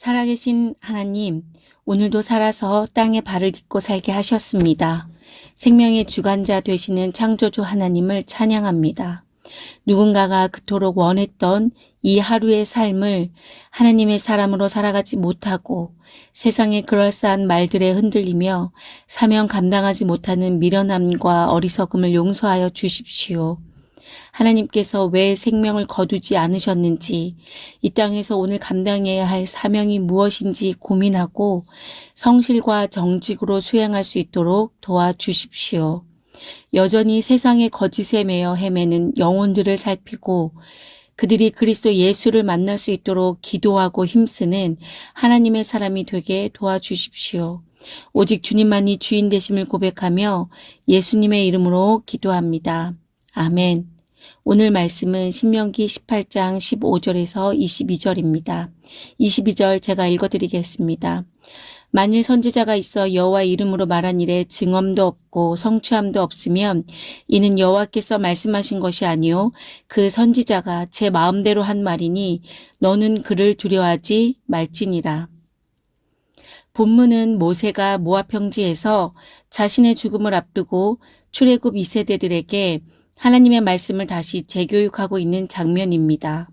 살아계신 하나님, 오늘도 살아서 땅에 발을 딛고 살게 하셨습니다. 생명의 주관자 되시는 창조주 하나님을 찬양합니다. 누군가가 그토록 원했던 이 하루의 삶을 하나님의 사람으로 살아가지 못하고 세상의 그럴싸한 말들에 흔들리며 사명 감당하지 못하는 미련함과 어리석음을 용서하여 주십시오. 하나님께서 왜 생명을 거두지 않으셨는지, 이 땅에서 오늘 감당해야 할 사명이 무엇인지 고민하고 성실과 정직으로 수행할 수 있도록 도와주십시오. 여전히 세상의 거짓에 매여 헤매는 영혼들을 살피고 그들이 그리스도 예수를 만날 수 있도록 기도하고 힘쓰는 하나님의 사람이 되게 도와주십시오. 오직 주님만이 주인 되심을 고백하며 예수님의 이름으로 기도합니다. 아멘. 오늘 말씀은 신명기 18장 15절에서 22절입니다. 22절 제가 읽어드리겠습니다. 만일 선지자가 있어 여호와 이름으로 말한 일에 증언도 없고 성취함도 없으면 이는 여호와께서 말씀하신 것이 아니요 그 선지자가 제 마음대로 한 말이니 너는 그를 두려워하지 말지니라. 본문은 모세가 모압 평지에서 자신의 죽음을 앞두고 출애굽 2세대들에게 하나님의 말씀을 다시 재교육하고 있는 장면입니다.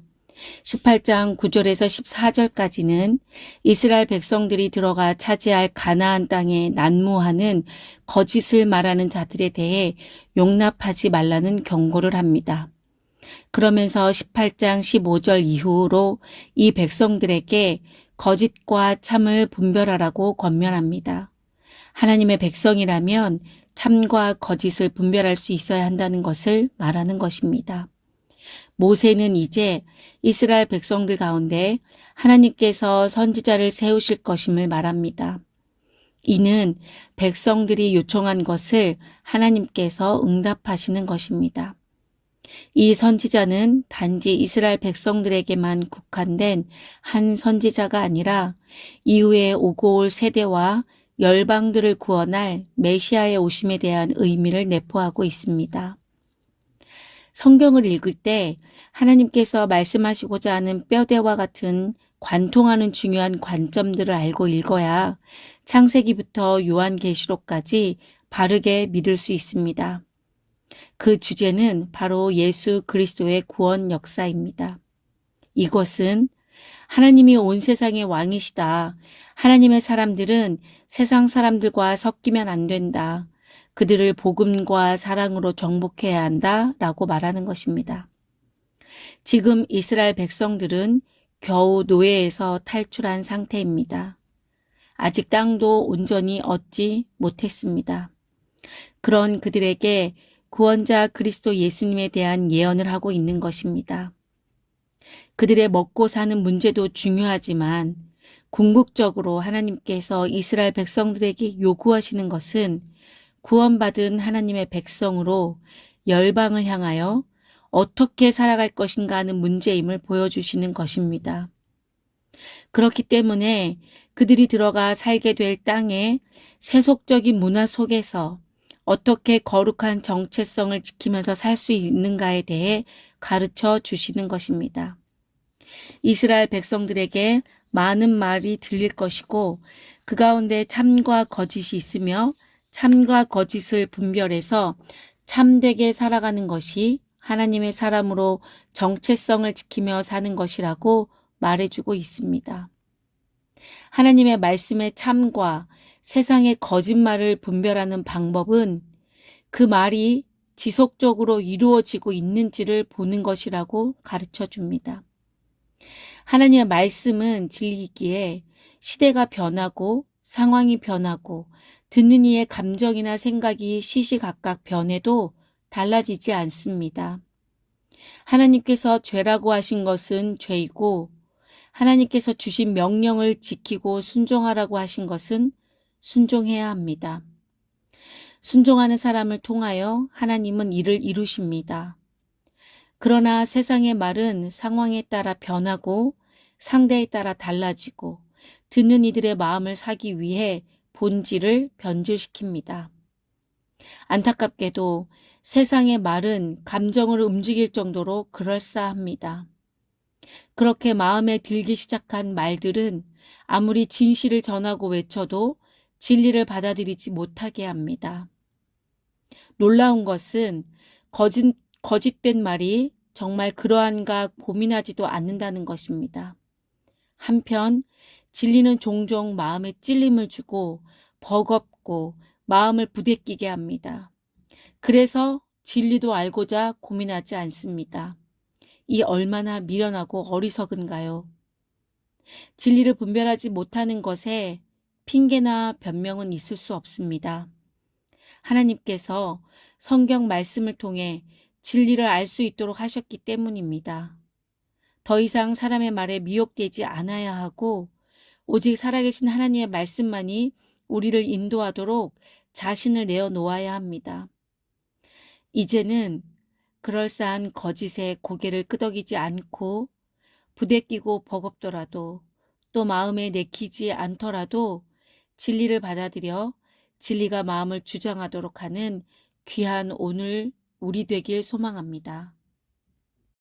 18장 9절에서 14절까지는 이스라엘 백성들이 들어가 차지할 가나안 땅에 난무하는 거짓을 말하는 자들에 대해 용납하지 말라는 경고를 합니다. 그러면서 18장 15절 이후로 이 백성들에게 거짓과 참을 분별하라고 권면합니다. 하나님의 백성이라면 참과 거짓을 분별할 수 있어야 한다는 것을 말하는 것입니다. 모세는 이제 이스라엘 백성들 가운데 하나님께서 선지자를 세우실 것임을 말합니다. 이는 백성들이 요청한 것을 하나님께서 응답하시는 것입니다. 이 선지자는 단지 이스라엘 백성들에게만 국한된 한 선지자가 아니라 이후에 오고 올 세대와 열방들을 구원할 메시아의 오심에 대한 의미를 내포하고 있습니다. 성경을 읽을 때 하나님께서 말씀하시고자 하는 뼈대와 같은 관통하는 중요한 관점들을 알고 읽어야 창세기부터 요한계시록까지 바르게 믿을 수 있습니다. 그 주제는 바로 예수 그리스도의 구원 역사입니다. 이것은 하나님이 온 세상의 왕이시다. 하나님의 사람들은 세상 사람들과 섞이면 안 된다. 그들을 복음과 사랑으로 정복해야 한다. 라고 말하는 것입니다. 지금 이스라엘 백성들은 겨우 노예에서 탈출한 상태입니다. 아직 땅도 온전히 얻지 못했습니다. 그런 그들에게 구원자 그리스도 예수님에 대한 예언을 하고 있는 것입니다. 그들의 먹고 사는 문제도 중요하지만 궁극적으로 하나님께서 이스라엘 백성들에게 요구하시는 것은 구원받은 하나님의 백성으로 열방을 향하여 어떻게 살아갈 것인가 하는 문제임을 보여주시는 것입니다. 그렇기 때문에 그들이 들어가 살게 될 땅의 세속적인 문화 속에서 어떻게 거룩한 정체성을 지키면서 살 수 있는가에 대해 가르쳐 주시는 것입니다. 이스라엘 백성들에게 많은 말이 들릴 것이고 그 가운데 참과 거짓이 있으며 참과 거짓을 분별해서 참되게 살아가는 것이 하나님의 사람으로 정체성을 지키며 사는 것이라고 말해주고 있습니다. 하나님의 말씀의 참과 세상의 거짓말을 분별하는 방법은 그 말이 지속적으로 이루어지고 있는지를 보는 것이라고 가르쳐 줍니다. 하나님의 말씀은 진리이기에 시대가 변하고 상황이 변하고 듣는 이의 감정이나 생각이 시시각각 변해도 달라지지 않습니다. 하나님께서 죄라고 하신 것은 죄이고 하나님께서 주신 명령을 지키고 순종하라고 하신 것은 순종해야 합니다. 순종하는 사람을 통하여 하나님은 이를 이루십니다. 그러나 세상의 말은 상황에 따라 변하고 상대에 따라 달라지고 듣는 이들의 마음을 사기 위해 본질을 변질시킵니다. 안타깝게도 세상의 말은 감정을 움직일 정도로 그럴싸합니다. 그렇게 마음에 들기 시작한 말들은 아무리 진실을 전하고 외쳐도 진리를 받아들이지 못하게 합니다. 놀라운 것은 거짓, 거짓된 말이 정말 그러한가 고민하지도 않는다는 것입니다. 한편 진리는 종종 마음에 찔림을 주고 버겁고 마음을 부대끼게 합니다. 그래서 진리도 알고자 고민하지 않습니다. 이 얼마나 미련하고 어리석은가요? 진리를 분별하지 못하는 것에 핑계나 변명은 있을 수 없습니다. 하나님께서 성경 말씀을 통해 진리를 알 수 있도록 하셨기 때문입니다. 더 이상 사람의 말에 미혹되지 않아야 하고 오직 살아계신 하나님의 말씀만이 우리를 인도하도록 자신을 내어 놓아야 합니다. 이제는 그럴싸한 거짓에 고개를 끄덕이지 않고 부대끼고 버겁더라도 또 마음에 내키지 않더라도 진리를 받아들여 진리가 마음을 주장하도록 하는 귀한 오늘 우리 되길 소망합니다.